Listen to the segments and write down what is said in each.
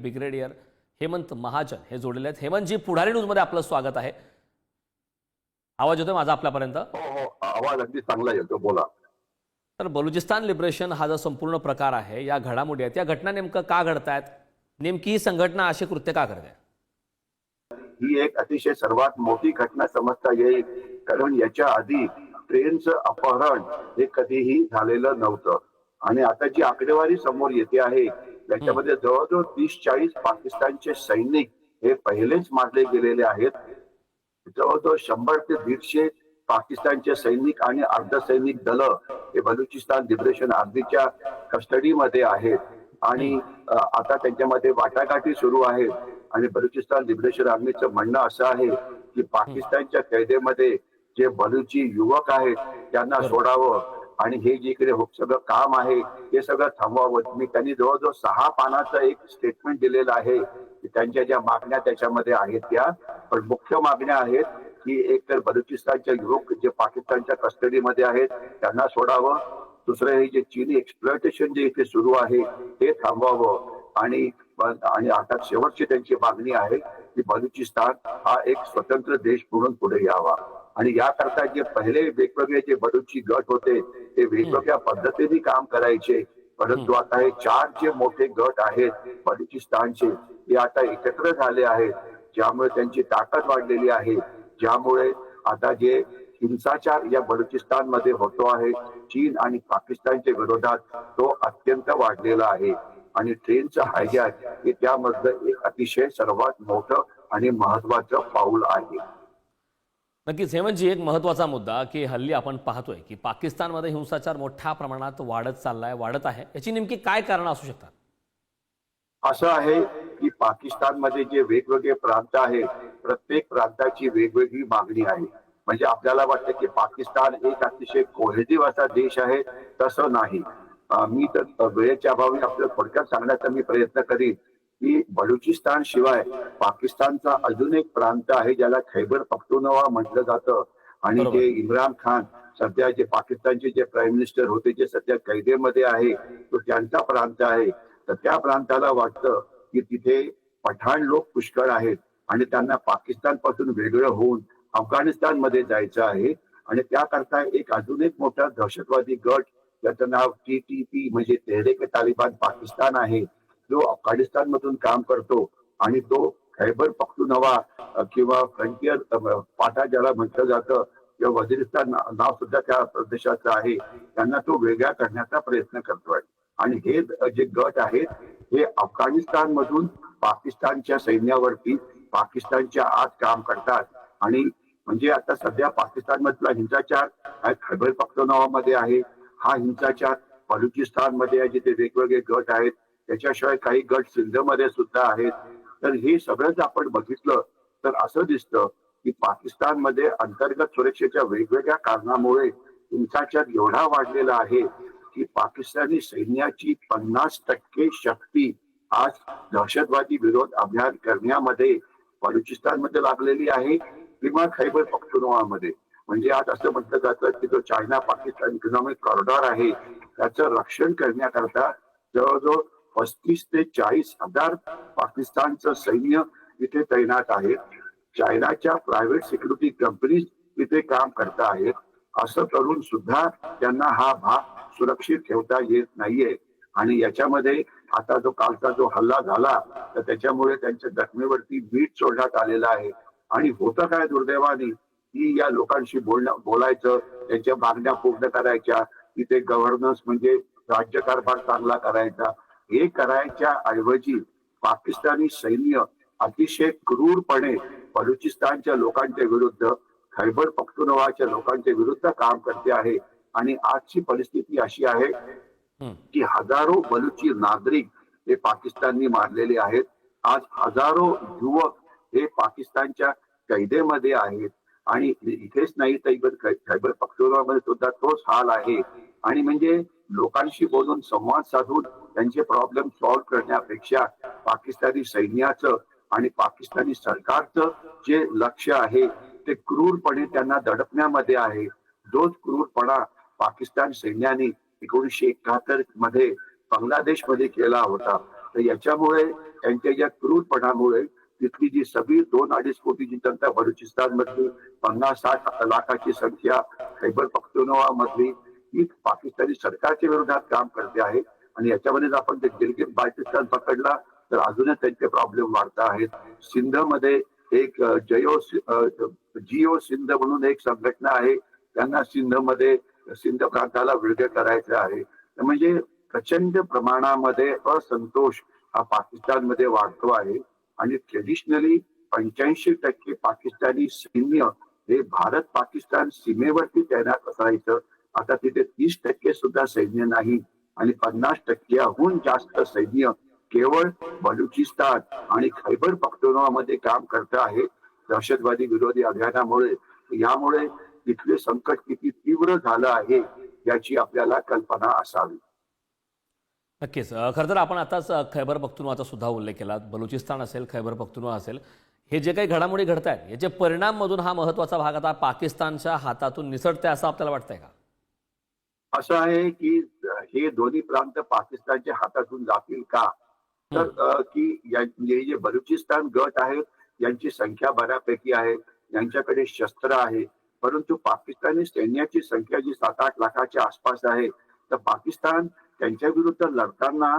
Brigadier Hemant Mahajan हे जोडलेले आहेत. हेमंतजी पुढारी न्यूजमध्ये आपलं स्वागत आहे. आवाज येतोय माझा आपल्यापर्यंत? हो हो आवाज अगदी चांगला येतो बोला. तर बलुचिस्तान लिबरेशन हा जो संपूर्ण प्रकार आहे या घडामोडी आहेत या घटना नेमकं का घडतायत? नेमकी ही संघटना असे कृत्य का करते? ही एक अतिशय सर्वात मोठी घटना समजता येईल कारण याच्या आधी ट्रेनचं अपहरण हे कधीही झालेलं नव्हतं. आणि आता जी आकडेवारी समोर येते आहे त्याच्यामध्ये जवळजवळ तीस चाळीस पाकिस्तानचे सैनिक हे पहिलेच मारले गेलेले आहेत. जवळजवळ शंभर ते दीडशे पाकिस्तानचे सैनिक आणि अर्धसैनिक दल हे बलुचिस्तान लिबरेशन आर्मीच्या कस्टडीमध्ये आहेत. आणि आता त्यांच्यामध्ये वाटाघाटी सुरू आहेत. आणि बलुचिस्तान लिबरेशन आर्मीचं म्हणणं असं आहे की पाकिस्तानच्या कैदेमध्ये जे बलुची युवक आहेत त्यांना सोडावं. आणि हे जे इकडे हो- सगळं काम आहे हे सगळं थांबवावं. मी त्यांनी जवळजवळ सहा पानाचं एक स्टेटमेंट दिलेलं आहे. त्यांच्या ज्या मागण्या त्याच्यामध्ये आहेत त्या. पण मुख्य मागण्या आहेत की एक तर बलुचिस्तानच्या युवक जे पाकिस्तानच्या कस्टडीमध्ये आहेत त्यांना सोडावं. दुसरं हे जे चीनी एक्सप्लॉयटेशन जे इथे सुरू आहे ते थांबवावं. आणि आणि आता शेवटची त्यांची मागणी आहे की बलुचिस्तान हा एक स्वतंत्र देश म्हणून पुढे यावा. आणि याकरता जे पहिले वेगवेगळे जे बलुची गट होते ते वेगवेगळ्या पद्धतीने काम करायचे. परंतु आता हे चार जे मोठे गट आहेत बलुचिस्तानचे ते आता एकत्र झाले आहेत. ज्यामुळे त्यांची ताकद वाढलेली आहे. ज्यामुळे आता जे हिंसाचार या बलुचिस्तानमध्ये होतो आहे चीन आणि पाकिस्तानच्या विरोधात तो अत्यंत वाढलेला आहे. आणि ट्रेनचं हायजॅक हे त्यामधलं एक अतिशय सर्वात मोठं आणि महत्वाचं पाऊल आहे. नक्कीच हेमंतजी म्हणजे एक महत्त्वाचा मुद्दा की हल्ली आपण पाहतोय की पाकिस्तानमध्ये हिंसाचार मोठ्या प्रमाणात वाढत चाललाय वाढत आहे. याची नेमकी काय कारण असू शकतात? असं आहे की पाकिस्तानमध्ये जे वेगवेगळे प्रांत आहेत प्रत्येक प्रांताची वेगवेगळी मागणी आहे. म्हणजे आपल्याला वाटतं की पाकिस्तान एक अतिशय कोहेजिव्ह असा देश आहे तसं नाही. मी तर वेळेच्या अभावी आपल्याला थोडक्यात सांगण्याचा मी प्रयत्न करीन. की बलुचिस्तान शिवाय पाकिस्तानचा अजून एक प्रांत आहे ज्याला खैबर पख्तुनवा म्हटलं जातं. आणि. जे इम्रान खान सध्या जे पाकिस्तानचे जे प्राईम मिनिस्टर होते जे सध्या कैदेमध्ये आहे तो त्यांचा प्रांत आहे. तर त्या प्रांताला वाटतं की तिथे पठाण लोक पुष्कळ आहेत आणि त्यांना पाकिस्तानपासून वेगळं होऊन अफगाणिस्तानमध्ये जायचं आहे. आणि त्याकरता एक अजून एक मोठा दहशतवादी गट ज्याचं नाव टी टी पी म्हणजे तेहरेक तालिबान पाकिस्तान आहे जो अफगाणिस्तान मधून काम करतो आणि तो खैबर पख्तुनवा किंवा फ्रंटियर पाटा ज्याला म्हटलं जातं किंवा वजिरिस्तान नाव सुद्धा त्या प्रदेशाचं आहे त्यांना तो वेगळा करण्याचा प्रयत्न करतोय. आणि हे जे गट आहेत हे अफगाणिस्तान मधून पाकिस्तानच्या सैन्यावरती पाकिस्तानच्या आत काम करतात. आणि म्हणजे आता सध्या पाकिस्तान मधला हिंसाचार खैबर पख्तुनवामध्ये आहे हा हिंसाचार बलुचिस्तानमध्ये जिथे वेगवेगळे गट आहेत त्याच्याशिवाय काही गट सिंधमध्ये सुद्धा आहेत. तर हे सगळंच आपण बघितलं तर असं दिसतं की पाकिस्तानमध्ये अंतर्गत सुरक्षेच्या वेगवेगळ्या कारणामुळे हिंसाचार एवढा वाढलेला आहे की पाकिस्तानी सैन्याची पन्नास टक्के शक्ती आज दहशतवादी विरोध अभियान करण्यामध्ये बलुचिस्तानमध्ये लागलेली आहे किंवा खैबर पख्तुनवामध्ये. म्हणजे आज असं म्हटलं जातं की जो चायना पाकिस्तान इकॉनॉमिक कॉरिडॉर आहे त्याचं रक्षण करण्याकरता जवळजवळ पस्तीस ते चाळीस हजार पाकिस्तानचं सैन्य इथे तैनात आहे चायनाच्या प्रायव्हेट सिक्युरिटी कंपनीज इथे काम करत आहेत. असं करून सुद्धा त्यांना हा भाग सुरक्षित ठेवता येत नाहीये. आणि याच्यामध्ये आता जो कालचा जो हल्ला झाला तर त्याच्यामुळे त्यांच्या जखमेवरती मीठ सोडण्यात आलेलं आहे. आणि होतं काय दुर्दैवाने की या लोकांशी बोलणं बोलायचं त्यांच्या मागण्या पूर्ण करायच्या तिथे गव्हर्नन्स म्हणजे राज्यकारभार चांगला करायचा हे करायच्या ऐवजी पाकिस्तानी सैन्य अतिशय क्रूरपणे बलुचिस्तानच्या लोकांच्या विरुद्ध खैबर पख्तुनवाच्या लोकांच्या विरुद्ध काम करते आहे. आणि आजची परिस्थिती अशी आहे. की हजारो बलुची नागरिक हे पाकिस्ताननी मारलेले आहेत. आज हजारो युवक हे पाकिस्तानच्या कैदेमध्ये आहेत. आणि इथेच नाही तर खैबर पख्तुनवामध्ये सुद्धा तोच हाल आहे. आणि म्हणजे लोकांशी बोलून संवाद साधून त्यांचे प्रॉब्लेम सॉल्व्ह करण्यापेक्षा पाकिस्तानी सैन्याचं आणि पाकिस्तानी सरकारचं जे लक्ष आहे ते क्रूरपणे त्यांना दडपण्यामध्ये आहे. जोच क्रूरपणा पाकिस्तान सैन्याने एकोणीसशे एकाहत्तरमध्ये बांगलादेशमध्ये केला होता. तर याच्यामुळे त्यांच्या या क्रूरपणामुळे तिथली जी सगळी दोन अडीच कोटीची जनता बलुचिस्तान मधली पन्नास साठ लाखाची संख्या खैबर पख्तुनवा मधली ही पाकिस्तानी सरकारच्या विरोधात काम करते आहे. आणि याच्यामध्ये जर आपण गिलगित बाल्टिस्तान पकडला तर अजूनच त्यांचे प्रॉब्लेम वाढत आहेत. सिंधमध्ये एक जयो जिओ सिंध म्हणून एक संघटना आहे. त्यांना सिंधमध्ये सिंध प्रांताला वेगळे करायचं आहे. तर म्हणजे प्रचंड प्रमाणामध्ये असंतोष हा पाकिस्तानमध्ये वाढतो आहे. आणि ट्रेडिशनली पंच्याऐंशी टक्के पाकिस्तानी सैन्य हे भारत पाकिस्तान सीमेवरती तैनात असायचं. आता तिथे तीस टक्के सुद्धा सैन्य नाही. आणि पन्नास टक्क्याहून जास्त सैन्य केवळ बलुचिस्तान आणि खैबर पख्तुनवामध्ये काम करत आहे. दहशतवादी विरोधी अभियानामुळे यामुळे तिथले संकट किती तीव्र झालं आहे याची आपल्याला कल्पना असावी. नक्कीच. खरं तर आपण आताच खैबर पख्तुनवाचा सुद्धा उल्लेख केला. बलुचिस्तान असेल खैबर पख्तुनवा असेल हे जे काही घडामोडी घडत आहेत याचे परिणाम मधून हा महत्त्वाचा भाग आता पाकिस्तानच्या हातातून निसटते असं आपल्याला वाटतंय का? असं आहे की हे दोन्ही प्रांत पाकिस्तानच्या हातातून जातील का? तर की या- हे जे बलुचिस्तान गट आहेत यांची संख्या बऱ्यापैकी आहे यांच्याकडे शस्त्र आहे परंतु पाकिस्तानी सैन्याची संख्या जी सात आठ लाखाच्या आसपास आहे तर पाकिस्तान त्यांच्या विरुद्ध लढताना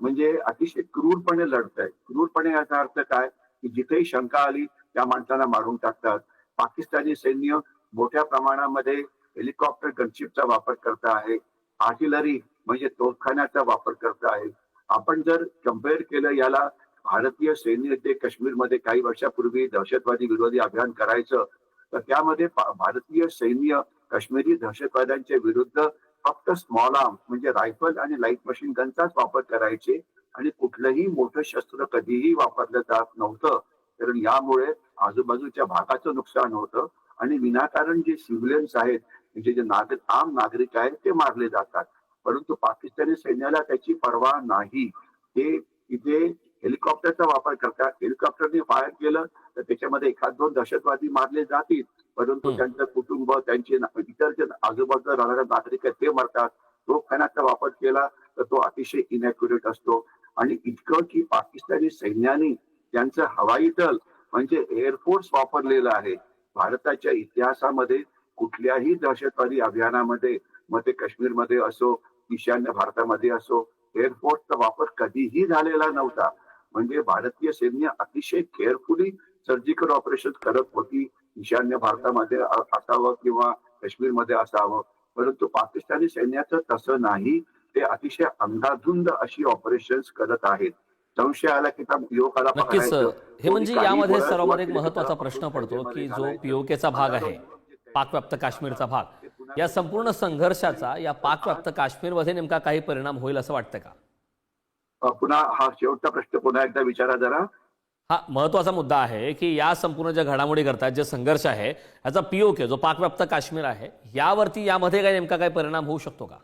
म्हणजे अतिशय क्रूरपणे लढत आहे क्रूरपणे याचा अर्थ काय? की जिथेही शंका आली त्या माणसांना मारून टाकतात. पाकिस्तानी सैन्य मोठ्या प्रमाणामध्ये हेलिकॉप्टर गनशिपचा वापर करत आहे. आर्टिलरी म्हणजे तोफखान्याचा वापर करत आहे. आपण जर कंपेअर केलं याला भारतीय सैन्य ते काश्मीरमध्ये काही वर्षापूर्वी दहशतवादी विरोधी अभियान करायचं तर त्यामध्ये भारतीय सैन्य काश्मीरी दहशतवाद्यांच्या विरुद्ध फक्त स्मॉल आर्म म्हणजे रायफल आणि लाइट मशीन गनचाच वापर करायचे आणि कुठलंही मोठं शस्त्र कधीही वापरलं जात नव्हतं. कारण यामुळे आजूबाजूच्या भागाचं नुकसान होतं आणि विनाकारण जे सिव्हिलियन्स आहेत म्हणजे जे नागरिक आम नागरिक आहेत ते मारले जातात. परंतु पाकिस्तानी सैन्याला त्याची पर्वा नाही. ते इथे हेलिकॉप्टरचा वापर करतात. हेलिकॉप्टरने फायर केलं तर त्याच्यामध्ये एखाद दोन दहशतवादी मारले जातील. परंतु. त्यांचं कुटुंब त्यांचे इतर जे आजूबाजूला राहणारे नागरिक आहेत ते मरतात. तोफखान्याचा वापर केला तर तो अतिशय इनॅक्युरेट असतो. आणि इतकं की पाकिस्तानी सैन्याने त्यांचं हवाई दल म्हणजे एअरफोर्स वापरलेलं आहे. भारताच्या इतिहासामध्ये कुठल्याही दहशतवादी अभियानामध्ये मग ते काश्मीरमध्ये असो ईशान्य भारतामध्ये असो एअरफोर्सचा वापर कधीही झालेला नव्हता. म्हणजे भारतीय सैन्य अतिशय केअरफुली सर्जिकल ऑपरेशन करत होती. ईशान्य भारतामध्ये असावं किंवा काश्मीरमध्ये असावं. परंतु पाकिस्तानी सैन्याचं तसं नाही. ते अतिशय अंधाधुंद अशी ऑपरेशन्स करत आहेत. संशय आला की युवकाला नक्कीच. हे म्हणजे यामध्ये सर्वात एक महत्त्वाचा प्रश्न पडतो की जो. पीओकेचा भाग आहे. पाकव्याप्त काश्मीरचा भाग. या संपूर्ण संघर्षाचा या पाकव्याप्त काश्मीरमध्ये नेमका काही परिणाम होईल असं वाटतं का? पुन्हा हा शेवटचा प्रश्न पुन्हा एकदा विचारा जरा. हा महत्त्वाचा मुद्दा आहे की या संपूर्ण ज्या घडामोडी घडतात जे संघर्ष आहे याचा पीओके जो पाकव्याप्त काश्मीर आहे यावरती यामध्ये काय नेमका काही परिणाम होऊ शकतो का?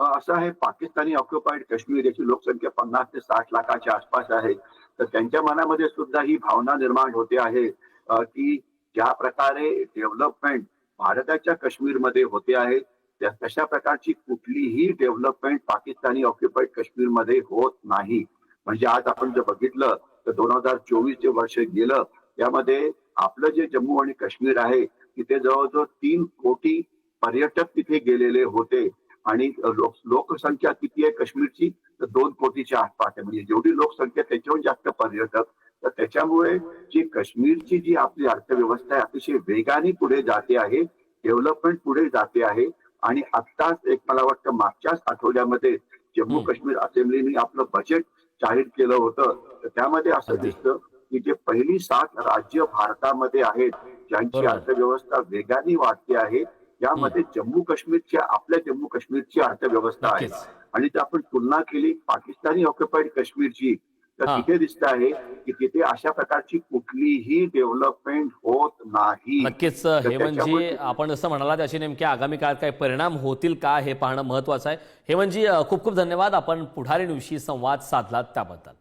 असं आहे पाकिस्तानी ऑक्युपाईड काश्मीर याची लोकसंख्या पन्नास ते साठ लाखाच्या आसपास आहे. तर त्यांच्या मनामध्ये सुद्धा ही भावना निर्माण होते आहे की ज्या प्रकारे डेव्हलपमेंट भारताच्या काश्मीरमध्ये होते आहे त्या तशा प्रकारची कुठलीही डेव्हलपमेंट पाकिस्तानी ऑक्युपाईड काश्मीरमध्ये होत नाही. म्हणजे आज आपण जर बघितलं तर दोन हजार चोवीस जे वर्ष गेलं त्यामध्ये आपलं जे जम्मू आणि काश्मीर आहे तिथे जवळजवळ तीन कोटी पर्यटक तिथे गेलेले होते. आणि लोक लोकसंख्या किती आहे काश्मीरची तर दोन कोटीच्या आसपास आहे. म्हणजे जेवढी लोकसंख्या त्याच्याहून जास्त पर्यटक तर त्याच्यामुळे जी काश्मीरची जी आपली अर्थव्यवस्था आहे अतिशय वेगाने पुढे जाते आहे डेव्हलपमेंट पुढे जाते आहे आणि आत्ताच एक मला वाटतं मागच्याच आठवड्यामध्ये जम्मू. काश्मीर असेंब्लीने आपलं बजेट जाहीर केलं होतं तर त्यामध्ये असं. दिसतं की जे पहिली सात राज्य भारतामध्ये आहेत ज्यांची. अर्थव्यवस्था वेगाने वाढते आहे यामध्ये जम्मू काश्मीरच्या आपल्या जम्मू काश्मीरची अर्थव्यवस्था आहे आणि जर आपण तुलना केली पाकिस्तानी ऑक्युपाईड काश्मीरची तर हा. तिथे दिसत आहे की तिथे अशा प्रकारची कुठलीही डेव्हलपमेंट होत नाही. नक्कीच हेमंतजी त्याच्यामुळे- आपण जसं म्हणाला त्याचे नेमके आगामी काळात काही परिणाम होतील का हे पाहणं महत्वाचं आहे. हेमंतजी अ, खूप खूप धन्यवाद. आपण पुढारी न्यूजशी संवाद साधलात त्याबद्दल.